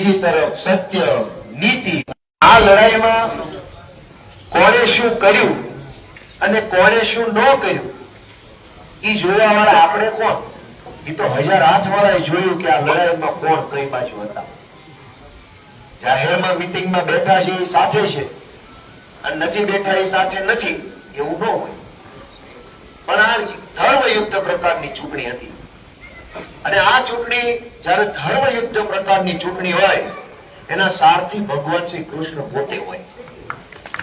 બીજી તરફ સત્ય, નીતિ, આ લડાઈમાં કોણે શું કર્યું અને કોણે શું ન કર્યું એ જોવા વાળા આપણે કોણ? એ તો હજાર હાથ વાળાએ જોયું કે આ લડાઈમાં કોણ કઈ બાજુ હતા. જાહેરમાં મિટિંગમાં બેઠા છે એ સાથે છે અને નથી બેઠા એ સાથે નથી, એવું ન હોય. પણ આ ધર્મયુક્ત પ્રકારની ચૂંટણી હતી. અને આ ચૂંટણી જ્યારે ધર્મયુક્ત પ્રકારની ચૂંટણી હોય, એના સારથી ભગવાન શ્રી કૃષ્ણ પોતે હોય.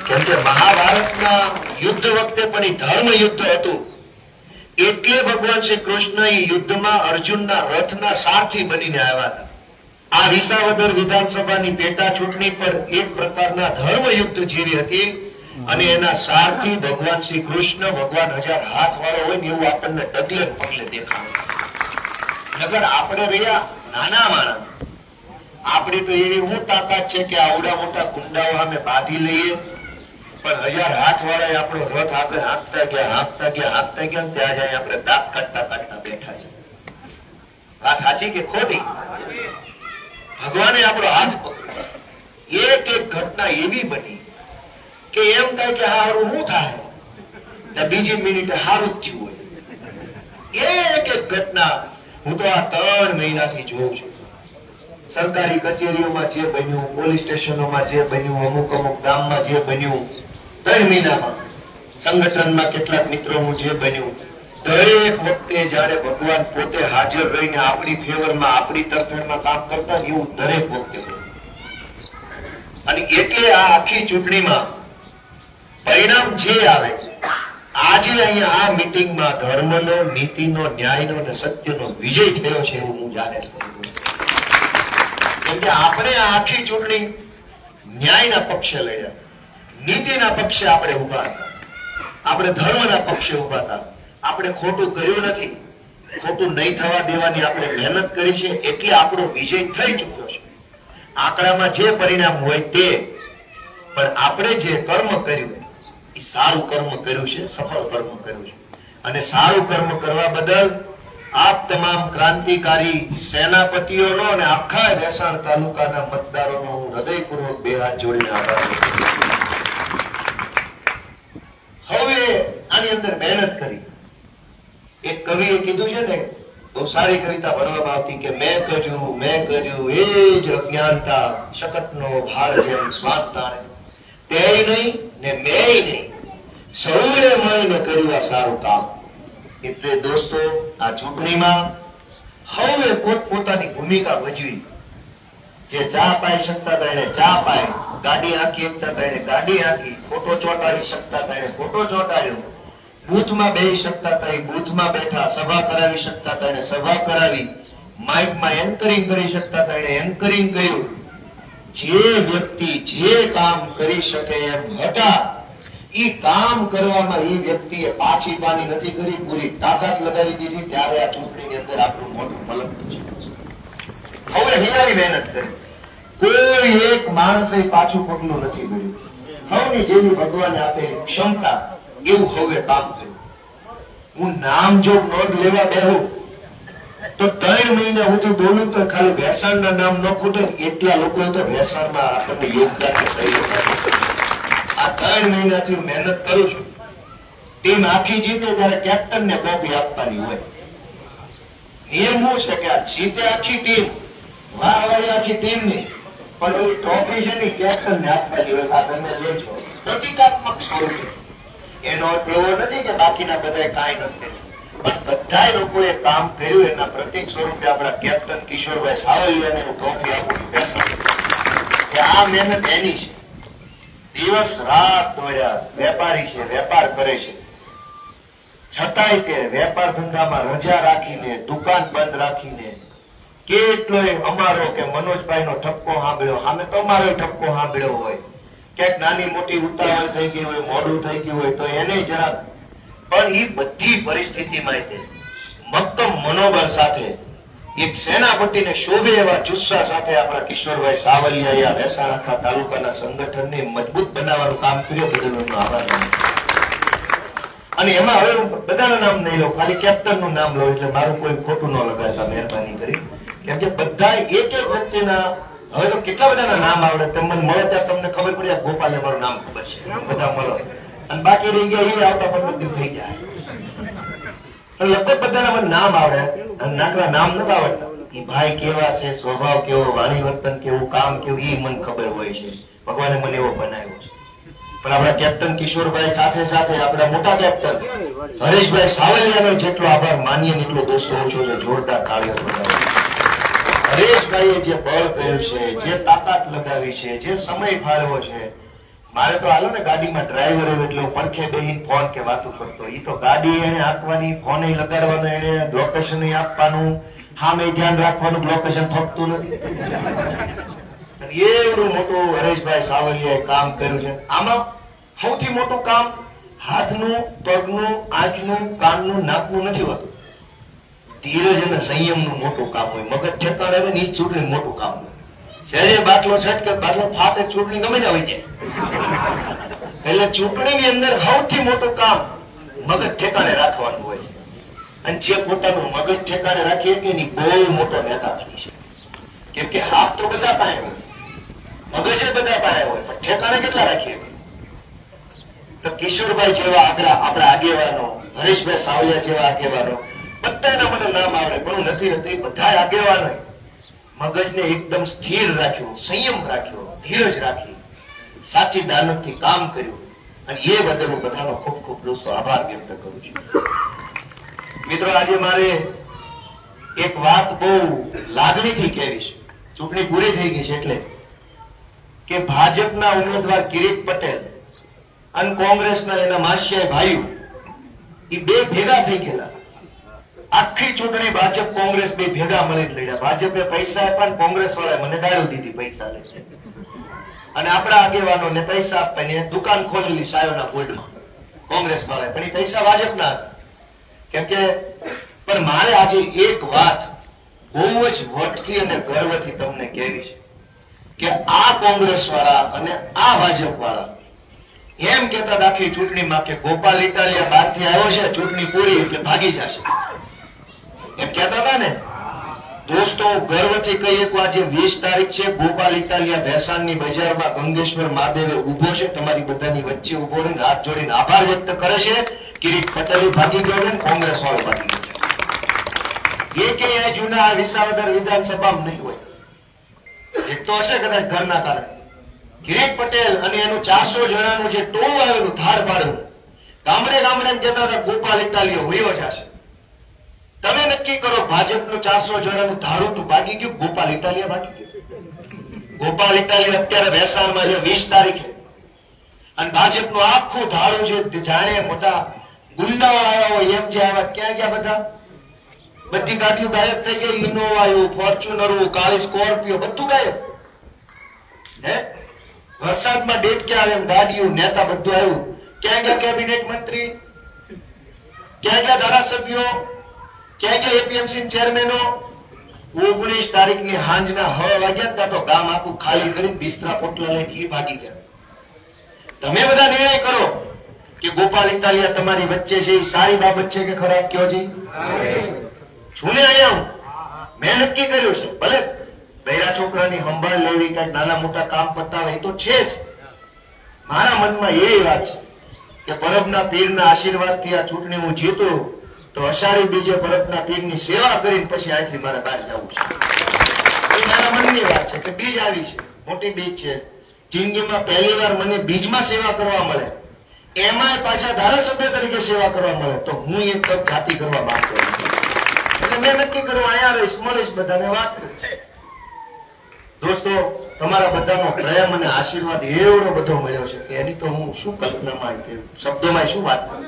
કેમ કે મહાભારતના યુદ્ધ વખતે પણ એ ધર્મ યુદ્ધ હતું. એટલે ભગવાન શ્રી કૃષ્ણ એ યુદ્ધમાં અર્જુનના રથના સારથી બનીને આવ્યા હતા. આ વિસાવદર વિધાનસભાની પેટા ચૂંટણી પર એક પ્રકારના ધર્મ યુદ્ધ જેવી હતી અને એના સારથી ભગવાન શ્રી કૃષ્ણ ભગવાન હજાર હાથ વાળો હોય ને એવું આપણને ડગલે પગલે દેખાય નગર આપણે રહ્યા નાના માણસ. આપણી તો એવી હું તાકાત છે કે આવડા મોટા કુંડાઓ અમે બાંધી લઈએ. પણ હજાર હાથ વાળા આપણો રથ આગળ હાંકતા ગયા હાંકતા ગયા હાંકતા ગયા ને ત્યાં જાય આપણે દાંત કાઢતા કાઢતા બેઠા છે. વાત સાચી કે ખોટી? ભગવાને આપણો હાથ પકડ્યો. એક એક ઘટના એવી બની કે એમ થાય કે હારું શું થાય? ત્યાં બીજી મિનિટે હારું જ થયું હોય. એક એક ઘટના હું તો આ ત્રણ મહિનાથી જોઉં છું. સરકારી કચેરીઓમાં જે બન્યું, પોલીસ સ્ટેશનોમાં જે બન્યું, અમુક અમુક ગામમાં જે બન્યું, ત્રણ મહિનામાં સંગઠનમાં કેટલાક મિત્રોનું જે બન્યું, દરેક વખતે જ્યારે ભગવાન પોતે હાજર રહીને આપણી ફેવરમાં, આપણી તરફેણમાં કામ કરતા એવું દરેક વખતે અને એટલે આ આખી ચૂંટણીમાં પરિણામ જે આવે આજે અહીંયા આ મિટિંગમાં ધર્મનો, નીતિનો, ન્યાયનો અને સત્યનો વિજય થયો છે એવું હું જાહેર કરું આપણે આ આખી ચૂંટણી ન્યાયના પક્ષે લડ્યા નીતિના પક્ષે આપણે ઊભા હતા. આપણે ધર્મના પક્ષે ઊભા હતા. આપણે ખોટું કર્યું નથી. ખોટું નહીં થવા દેવાની આપણે મહેનત કરી છે એટલે આપણો વિજય થઈ ચૂક્યો છે. આંકડામાં જે પરિણામ હોય તે. પણ આપણે જે કર્મ કર્યું સારું કર્મ કર્યું છે, સફળ કર્મ કર્યું છે. અને સારું કર્મ કરવા બદલ આપ તમામ ક્રાંતિકારી સેનાપતિઓનો અને આખા વેસાણ તાલુકાના મતદારોનો હું હૃદયપૂર્વક બે હાથ જોડીને આભાર. હવે આની અંદર મહેનત કરી. એક કવિએ કીધું છે ને બહુ સારી કવિતા ભણવામાં આવતી કે મેં કર્યું મેં કર્યું, એ જ અજ્ઞાનતા, શકટનો ભાર જેમ સ્વાદ તાણે. તે નહીં ને મેં નહીં. સૌએ મળીને કર્યું આ સારું કામ. એટલે દોસ્તો, આ ચૂંટણીમાં હવે પોતપોતાની ભૂમિકા ભજવી. જે ચા પાઈ શકતા હતા ચા પાઈ, ગાડી હાંકી શકતા હતા ગાડી હાંકી ફોટો ચોંટાડી શકતા હતા ફોટો ચોંટાડ્યો. બૂથમાં બેસી શકતા હતા બૂથમાં બેઠા સભા કરાવી શકતા હતા સભા કરાવી, માઇકમાં એન્કરિંગ કરી શકતા હતા એને એન્કરિંગ કર્યું. જે વ્યક્તિ જે કામ કરી શકે એમ હતા કામ કરવામાં એ વ્યક્તિએ પાછી પાની નથી કરી, પૂરી તાકાત લગાવી દીધી, ત્યારે આ ચૂંટણીની અંદર આપણું મોટું પલક હવે હિયારી મહેનત કરી. કોઈ એક માણસે પાછું પગલું નથી ભર્યું. હવની જેવી ભગવાને આપેલી ક્ષમતા, એવું હવે કામ થયું. હું નામ જો નોંધ લેવા બેહું, તો ત્રણ મહિના હું તો બોલું તો ખાલી ભેસાણના નામ ન ખૂટે એટલા લોકો તો ભેસાણમાં આપણને યોગદાન સહયોગ. અર્થ એવો નથી કે બાકીના બધા કાંઈ નથી પણ બધા લોકોએ કામ કર્યું એના પ્રતિક સ્વરૂપે આપણા કેપ્ટન કિશોરભાઈ સાવલિયાને હું ટ્રોફી આપું કે આ મહેનત એની છે. દિવસ રાત વેપારી છે, વેપાર કરે છે. છતાંય તે વેપાર ધંધામાં રજા રાખીને, દુકાન બંધ રાખીને કેટલો અમારો કે મનોજભાઈ નો ઠપકો સાંભળ્યો. સામે તો અમારો ઠપકો સાંભળ્યો હોય. ક્યાંક નાની મોટી ઉતાવળ થઈ ગઈ હોય, મોડું થઈ ગયું હોય, તો એને જરા પણ એ બધી પરિસ્થિતિમાં મક્કમ મનોબળ સાથે એક સેનાપતિને શોભે એવા જુસ્સા સાથે આપણા કિશોરભાઈ સાવલિયા મહેસાણા ખા તાલુકાના સંગઠનને મજબૂત બનાવવાનું કામ કર્યું. બદલ આભાર અને એમાં હવે હું બધાના નામ નહીં લઉં, ખાલી કેપ્ટનનું નામ લઉં એટલે મારું કોઈ ખોટું ન લગાડતા મહેરબાની કરી. કેમ કે બધા એક એક વ્યક્તિના, હવે તો કેટલા બધાના નામ આવડે તમને મળે ત્યાં તમને ખબર પડી ગોપાલે મારું નામ ખબર છે. બધા મળો. અને બાકી રહી ગયા, એ આવતા પણ થઈ ગયા લગભગ બધાના નામ આવડે અને નાકના નામ નથી આવડતા. એ ભાઈ કેવા છે, સ્વભાવ કેવો, વાણી વર્તન કેવું, કામ કેવું એ મને ખબર હોય છે. ભગવાને મને એવો બનાવ્યો છે. પણ આપણા કેપ્ટન કિશોરભાઈ સાથે સાથે આપણા મોટા કેપ્ટન હરેશભાઈ સાવલિયાનો જેટલો આભાર માનીએ એટલો દોસ્તો ઓછો છે, જોરદાર બજાવો હરેશભાઈએ જે બળ કર્યું છે, જે તાકાત લગાવી છે, જે સમય ફાળવ્યો છે મારે તો હાલો ને ગાડીમાં ડ્રાઈવર એવો એટલે પડખે બેહીને ફોન કે વાતો કરતો. ઈ તો ગાડી એને આપવાની ફોન લગાડવાનો એને લોકેશન આપવાનું. સામે ધ્યાન રાખવાનું લોકેશન ફકતું નથી. એવડું મોટું હરેશભાઈ સાવલિયાએ કામ કર્યું છે. આમાં સૌથી મોટું કામ હાથનું, પગનું, આંખનું, કાનનું, નાકનું નથી હોતું. ધીરજ અને સંયમનું મોટું કામ હોય. મગજ ઠેકાણે આવે ને એ જ મોટું કામ હોય. સહેજે બાટલો છટકે બાટલો ફાટે ચૂંટણી ગમે ને હોય જાય એટલે ચૂંટણીની અંદર સૌથી મોટું કામ મગજ ઠેકાણે રાખવાનું હોય છે. અને જે પોતાનું મગજ ઠેકાણે રાખીએ કે એની બહુ મોટો નેતા બની છે કેમ કે હાથ તો બધા પાસે હોય. મગજ બધા પાસે હોય, પણ ઠેકાણે કેટલા રાખીએ તો કિશોરભાઈ જેવા આગળ આપણા આગેવાનો, હરીશભાઈ સાવલિયા જેવા આગેવાનો, બધાના મને નામ આવડે, પણ નથી એ બધા આગેવાનો મગજને એકદમ સ્થિર રાખ્યું, સંયમ રાખ્યો, ધીરજ રાખી. સાચી દાનતથી કામ કર્યું અને એ બદલ હું બધાનો ખૂબ ખૂબ દોસ્તો આભાર વ્યક્ત કરું છું. મિત્રો, આજે મારે એક વાત બહુ લાગણીથી કહેવી છે. ચૂંટણી પૂરી થઈ ગઈ છે એટલે કે ભાજપના ઉમેદવાર કિરીટ પટેલ અને કોંગ્રેસના એના માસિયા ભાઈઓ એ બે ભેગા થઈ ગયેલા. આખી ચૂંટણી ભાજપ કોંગ્રેસ બે ભેગા મળીને લડ્યા. ભાજપે પૈસા આપ્યા કોંગ્રેસ વાળા મને ગાળો દીધી પૈસા લઈ અને આપણા આગેવાનોને પૈસા આપવાની દુકાન ખોલેલી સાયોના ગોલ્ડમાં. કોંગ્રેસ વાળા પણ એ પૈસા ભાજપના હતા. કેમ કે, પણ મારે આજે એક વાત બહુ જ વટથી અને ગર્વથી તમને કહેવી છે કે આ કોંગ્રેસ વાળા અને આ ભાજપ વાળા એમ કેતા આખી ચૂંટણીમાં કે ગોપાલ ઇટાલિયા બહારથી આવ્યો છે, ચૂંટણી પૂરી એટલે ભાગી જશે. એમ કહેતા હતા ને? દોસ્તો, ગર્વથી કહીએ કે આજે વીસ તારીખ છે ગોપાલ ઇટાલિયા, ભેસાણની બજારમાં ગંગેશ્વર મહાદેવે ઊભો છે. તમારી બધાની વચ્ચે ઊભો રહીને હાથ જોડીને આભાર વ્યક્ત કરે છે. કિરીટ પટેલ ભાગી ગયો ને? કોંગ્રેસ વાળો ભાગી ગયો છે. એ જૂના વિસાવદર વિધાનસભામાં નહીં હોય. એક તો હશે કદાચ ઘરના કારણે. કિરીટ પટેલ અને એનું ચારસો જણાનું જે ટોળું આવેલું ધાર પાડવું ગામડે ગામડે એમ કહેતા હતા, ગોપાલ, ઇટાલિયો હોયો જશે. તમે નક્કી કરો, ભાજપનું ચારસો જણાનું ધારું ભાગી ગયું? ગોપાલ ઇટાલિયા ભાગી ગયું. ગોપાલ ઇટાલિયા અત્યારે વહેસાણમાં છે, વીસ તારીખે. અને ભાજપનું આખું ધારું છે જાણે મોટા ગુંડાઓ આવ્યા હોય, એમ જે આવ્યા, ક્યાં ગયા બધા? બધી ગાડીઓ ગાયબ થઈ ગઈ, ઇનોવા આવ્યું ફોર્ચ્યુનર કાળી સ્કોર્પિયો, બધું ગાયબ. હે? વરસાદમાં ડેટ ક્યાં આવે એમ? ગાડીઓ, નેતા બધું આવ્યું. ક્યાં ગયા કેબિનેટ મંત્રી? ક્યાં ગયા ધારાસભ્યો? ક્યાં કે એપીએમસી ચેરમેનો ઓગણીસ તારીખની હાંજના હ વાગ્યા ત્યાં તો ગામ આખું ખાલી કરી બિસ્તરા પોટલા લઈને ઈ ભાગી ગયા. તમે બધા નિર્ણય કરો કે ગોપાલ ઇટાલિયા તમારી વચ્ચે છે એ સારી બાબત છે કે ખરાબ કયો છે? છું ને અહીંયા હું. મેં નક્કી કર્યું છે, ભલે બૈરા છોકરાની સંભાળ લેવી કંઈક નાના મોટા કામ પતાવે એ તો છે જ. મારા મનમાં એ વાત છે કે પરબના પીરના આશીર્વાદથી આ ચૂંટણી હું જીતું. તો અષાઢી બીજે ભરતના પીરની સેવા કરીને પછી આથી મારે બહાર જવું છે. એ મારા મનની વાત છે કે બીજ આવી છે. મોટી બીજ છે. જિંદગીમાં પહેલી વાર મને બીજમાં સેવા કરવા મળે. એમાંય પાછા ધારાસભ્ય તરીકે સેવા કરવા મળે તો હું એક તક જાતિ કરવા માંગતો એટલે મેં નક્કી કરવા અહીંયા રહીશ, મળીશ બધાને વાત કરીશ. દોસ્તો, તમારા બધાનો પ્રેમ અને આશીર્વાદ એવડો બધો મળ્યો છે કે એની તો હું શું કલ્પનામાં શબ્દોમાં શું વાત કરું?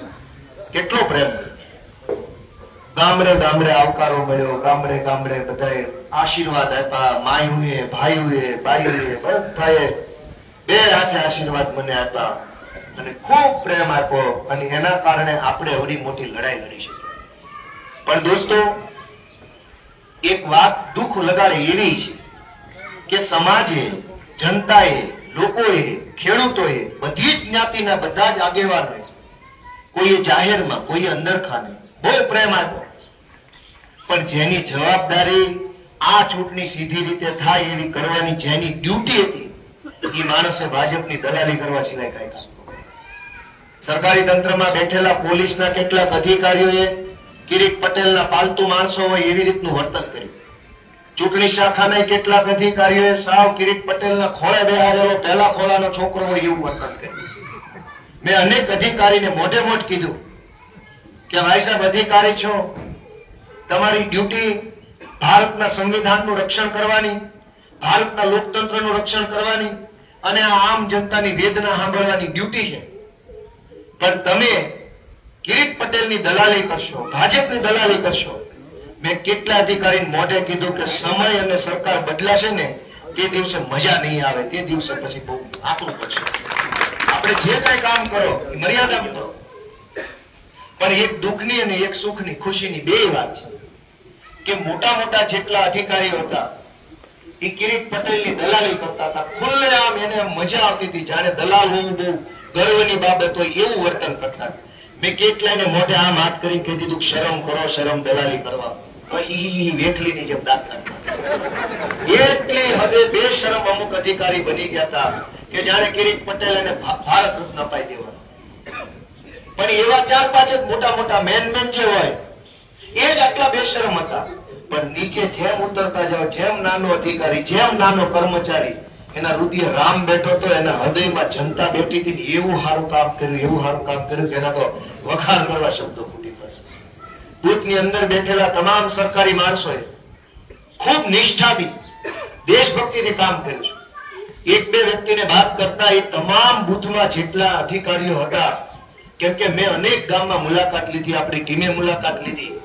કેટલો પ્રેમ મળ્યો. ગામડે ગામડે આવકારો મળ્યો ગામડે ગામડે બધાએ આશીર્વાદ આપ્યા. માયુએ, ભાઈઓએ, બાઈઓએ, બધાએ બે હાથે આશીર્વાદ મને આપ્યા અને ખૂબ પ્રેમ આપ્યો અને એના કારણે આપણે એવડી મોટી લડાઈ લડી શકીએ પણ દોસ્તો, એક વાત દુઃખ લગાડે એવી છે કે સમાજે, જનતાએ, લોકોએ, ખેડૂતોએ બધી જ જ્ઞાતિના બધા જ આગેવાનોએ કોઈએ જાહેરમાં, કોઈએ અંદરખાને બહુ પ્રેમ આપ્યો. પણ જેની જવાબદારી આ ચૂંટણી સીધી રીતે થાય એવી કરવાની જેની ડ્યુટી હતી, એ માણસે ભાજપની દલાલી કરવા સિવાય કાંઈ. સરકારી તંત્રમાં બેઠેલા પોલીસના કેટલાક અધિકારીઓએ કિરીટ પટેલના પાલતુ માણસો હોય એવી રીતનું વર્તન કર્યું ચૂંટણી શાખાના કેટલાક અધિકારીઓએ સાવ કિરીટ પટેલના ખોળે બેહારેલો પહેલા ખોળાનો છોકરો હોય એવું વર્તન કર્યું મેં અનેક અધિકારીને મોઢે મોઢ કીધું કે, ભાઈ સાહેબ, અધિકારી છો તમારી ડ્યુટી ભારતના સંવિધાનનું રક્ષણ કરવાની, ભારતના લોકતંત્રનું રક્ષણ કરવાની અને આ આમ જનતાની વેદના સાંભળવાની ડ્યુટી છે. પણ તમે કિરીટ પટેલની દલાલી કરશો, ભાજપની દલાલી કરશો. મેં કેટલા અધિકારી મોઢે કીધું કે સમય અને સરકાર બદલાશે ને તે દિવસે મજા નહીં આવે, તે દિવસે પછી બહુ આકરું પડશે. આપણે જે કઈ કામ કરો મર્યાદા કરો. પણ એક દુઃખની અને એક સુખની ખુશીની બે વાત છે. કે મોટા મોટા જેટલા અધિકારીઓ હતા, એ કિરીટ પટેલની દલાલી કરતા હતા. ખુલ્લેઆમ એને મજા આવતી હતી, જાણે દલાલ હોવું બહુ ગર્વની બાબત હોય એવું વર્તન કરતા. મેં કેટલાયને મોઢે આમ હાથ કરી કહી દીધું શરમ કરો, શરમ દલાલી કરવા. વેઠલીની એટલી હદે બેશરમ અમુક અધિકારી બની ગયા હતા કે જાણે કિરીટ પટેલ એને ભારત રત્ન પણ એવા ચાર પાંચ મોટા મોટા મેન મેન જે હોય એ જ આટલા બેશરમ હતા. પણ નીચે જેમ ઉતરતા જાઓ, જેમ નાનો અધિકારી, જેમ નાનો કર્મચારી, એના હૃદય રામ બેઠો તો એના હૃદયમાં જનતા બેઠી એવું સારું કામ કર્યું, એવું સારું કામ કર્યું એના વખાણ કરવા શબ્દો બૂથની અંદર બેઠેલા તમામ સરકારી માણસોએ ખૂબ નિષ્ઠાથી દેશભક્તિથી કામ કર્યું છે. એક બે વ્યક્તિને વાત કરતા એ તમામ બૂથમાં જેટલા અધિકારીઓ હતા, કેમ કે મેં અનેક ગામમાં મુલાકાત લીધી, આપણી ટીમે મુલાકાત લીધી.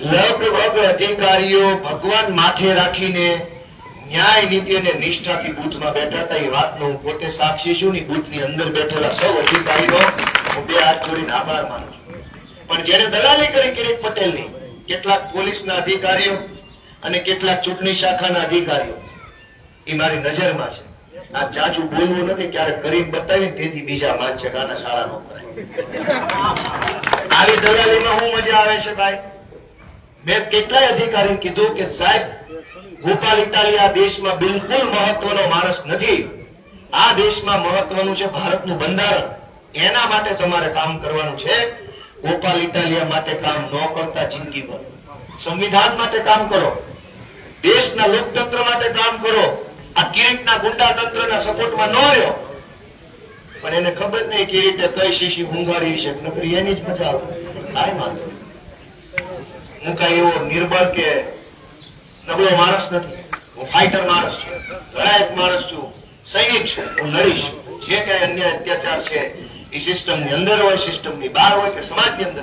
લગભગ અધિકારીઓ ભગવાન માથે રાખીને ન્યાય નીતિ અને નિષ્ઠાથી બુથમાં બેઠા હતા. એ વાતનો હું પોતે સાક્ષી છું ને બૂથની અંદર બેઠેલા સૌ અધિકારીઓ, હું બે હાથ જોડીને આભાર માનું છું. પણ જેને દલાલી કરી કિરીટ પટેલની, કેટલાક પોલીસના અધિકારીઓ અને કેટલાક ચૂંટણી શાખાના અધિકારીઓ, એ મારી નજરમાં છે. આ જાજુ બોલવું નથી, ક્યારેક કરીને બતાવી તેથી બીજા માન છે ગાના શાળા નો કરાય. આવી દલાલીમાં હું મજા આવે છે, ભાઈ? મેં કેટલાય અધિકારી કીધું કે સાહેબ ગોપાલ ઇટાલિયા દેશમાં બિલકુલ મહત્વનો માણસ નથી. આ દેશમાં મહત્વનું છે ભારતનું બંધારણ. એના માટે તમારે કામ કરવાનું છે. ગોપાલ ઇટાલિયા માટે કામ ન કરતા જિંદગી ભર. સંવિધાન માટે કામ કરો. દેશના લોકતંત્ર માટે કામ કરો. આ કિરીટના ગુંડા તંત્રના સપોર્ટમાં ન રહ્યો. પણ એને ખબર નહીં કિરીટે કઈ શીશી ઊંઘાડી છે નકરી એની જ મજા આવે. કાંઈ વાંધો. હું કઈ એવો નિર્બળ કે નબળો માણસ નથી. હું ફાઈટર માણસ છું. લડાયક માણસ છું. સૈનિક છું. હું લડીશ જે કઈ અન્ય અત્યાચાર છે, એ સિસ્ટમની અંદર હોય સિસ્ટમની બહાર હોય કે સમાજની અંદર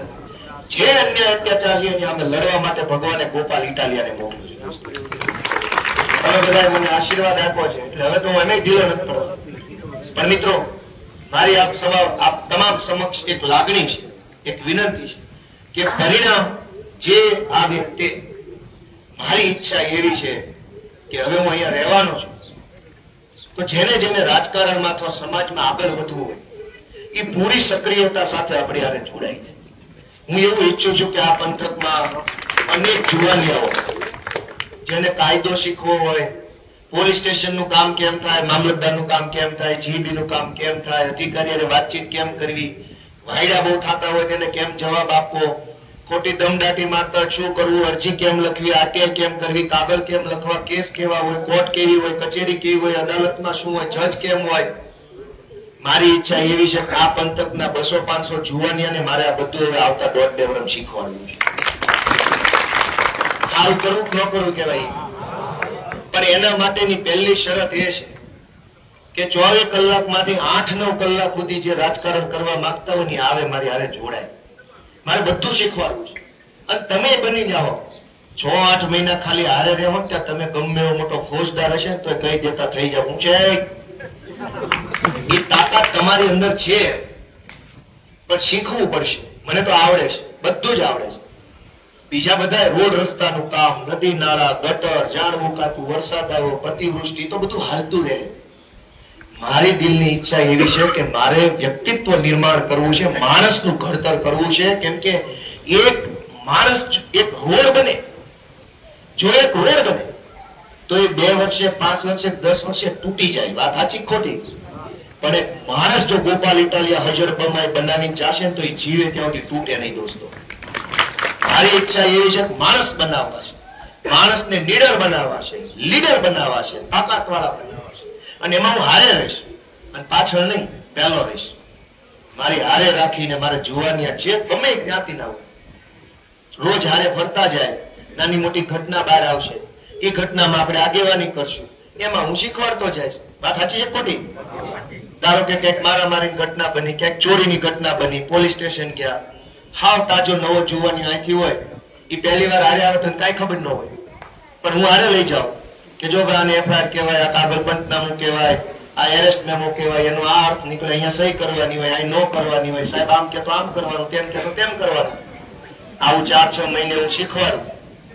જે અન્ય અત્યાચાર છે, એની અમે લડવા માટે ભગવાને ગોપાલ ઇટાલિયાને મોકલું છે. તમે બધા મને આશીર્વાદ આપ્યો છે. એટલે હવે તો હું એમ ઢીલો નથી પડતો. પણ મિત્રો, મારી આપ સવા આપ તમામ સમક્ષ એક લાગણી છે, એક વિનંતી છે કે પરિણામ જે આ વ્યક્તિ મારી ઈચ્છા એવી છે કે હવે હું અહીંયા રહેવાનો છું. તો જેને જેને રાજકારણમાં અથવા સમાજમાં આગળ વધવું હોય, એ પૂરી સક્રિયતા સાથે આપણે હારે જોડાઈ હું એવું ઈચ્છું છું કે આ પંથકમાં અનેક જુવાનિયાઓ, જેને કાયદો શીખવો હોય, પોલીસ સ્ટેશનનું કામ કેમ થાય, મામલતદારનું કામ કેમ થાય, જીબીનું કામ કેમ થાય, અધિકારીઓને વાતચીત કેમ કરવી, વાયડા બહુ થતા હોય તેને કેમ જવાબ આપવો ખોટી દમદાટી મારતા શું કરવું, અરજી કેમ લખવી, આરટીઆઈ કેમ કરવી, કાગળ કેમ લખવા, કેસ કેવા હોય, કોર્ટ કેવી હોય, કચેરી કેવી હોય, અદાલતમાં શું હોય, જજ કેમ હોય? મારી ઈચ્છા એવી છે આ પંથકના બસો પાંચસો જુવાનિયાને મારે આ બધું હવે આવતા દોઢ બે વર્ષ શીખવાનું છે. હાલ કરવું ન કરવું કેવાય પણ એના માટેની પહેલી શરત એ છે કે ચોવીસ કલાકમાંથી આઠ નવ કલાક સુધી જે રાજકારણ કરવા માંગતા હોય ને આવે મારી હારે જોડાય. મારે બધું શીખવાનું છે. અને તમે બની જાઓ છ આઠ મહિના ખાલી હારે રહેવો ત્યાં તમે ગમે એવો મોટો ફોજદાર હશે તો કહી દેતા થઈ જાવ. છે? એ તાકાત તમારી અંદર છે. પણ શીખવું પડશે. મને તો આવડે છે. બધું જ આવડે છે. બીજા બધા રોડ રસ્તાનું કામ, નદી, નાળા, ગટર ઝાડ મુકાતું વરસાદ આવ્યો અતિવૃષ્ટિ તો બધું હાલતું રહે. મારી દિલની ઈચ્છા એવી છે કે મારે વ્યક્તિત્વ નિર્માણ કરવું છે, માણસનું ઘડતર કરવું છે, કેમ કે એક માણસ એક રોડ બને. જો એક રોડ બને, તો એ બે વર્ષે, પાંચ વર્ષે, દસ વર્ષે તૂટી જાય. વાત સાચી ખોટી? પણ માણસ જો ગોપાલ ઇટાલિયા, હજર બમાય બનાવી ચાશે તો એ જીવે ત્યાં સુધી તૂટે નહીં દોસ્તો. મારી ઈચ્છા એવી છે માણસ બનાવવા છે. માણસને નીડર બનાવવા છે, લીડર બનાવવા છે તાકાત વાળા અને એમાં હું હારે રહીશ. અને પાછળ નહીં, પહેલો રહીશ. મારી હારે રાખીને મારે જોવાની જે ગમે જ્ઞાતિના હોય. રોજ હારે ફરતા જાય, નાની મોટી ઘટના બહાર આવશે. એ ઘટનામાં આપણે આગેવાની કરશું. એમાં હું શીખવાડતો જઈશ. વાત સાચી છે ખોટી? ધારો કે ક્યાંક મારામારી ઘટના બની, ક્યાંક ચોરીની ઘટના બની, પોલીસ સ્ટેશન ગયા. હાવ તાજો નવો જોવાની અહીંથી હોય. એ પહેલી વાર હારે આવે તો કાંઈ ખબર ન હોય. પણ હું હારે લઈ જાઉં. કે જો ભાઈ એફઆઈઆર કહેવાય, આ કાગળપંતનામુ કહેવાય, આ એરેસ્ટ મેમો કહેવાય, એનો આ અર્થ નીકળે અહીંયા સહી કરવાની હોય, અહીં ન કરવાની હોય. સાહેબ, આમ કે આમ કરવાનું, તેમ કે તેમ કરવાનું. આવું ચાર છ મહિને હું શીખવાડું,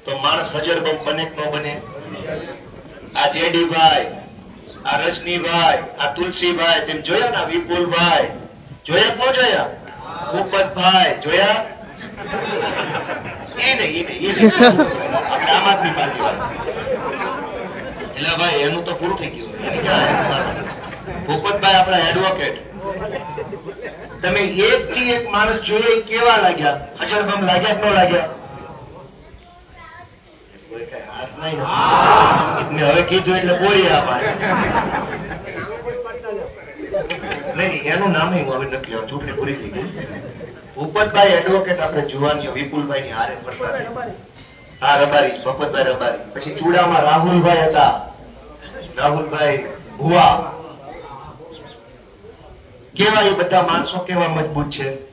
તો માણસ હજર બમ બને ન બને? આ જેડીભાઈ, આ રજનીભાઈ, આ તુલસીભાઈ, તેમ જોયા ને વિપુલભાઈ? જોયા કો જોયા? ભૂપતભાઈ, જોયા? એ નહીં એ નહીં એ નહીં. આપણે આમ આદમી પાર્ટી એટલે ભાઈ, એનું તો પૂરું થઈ ગયું. ભૂપતભાઈ આપણા એડવોકેટ તમે એક થી એક માણસ જોઈએ કેવા લાગ્યા? હજર બમ લાગ્યા ન લાગ્યા? હવે કીધું એટલે બોલી આપણે નહીં એનું નામ હું હવે નથી ચૂંટણી પૂરી થઈ ગઈ. ભૂપતભાઈ એડવોકેટ આપણે જુવાનીઓ વિપુલભાઈ ની હારે. હા, રબારી ભગવતભાઈ રબારી. પછી ચૂડામાં રાહુલભાઈ હતા. રાહુલભાઈ ભુવા. કેવા એ બધા માણસો કેવા મજબૂત છે?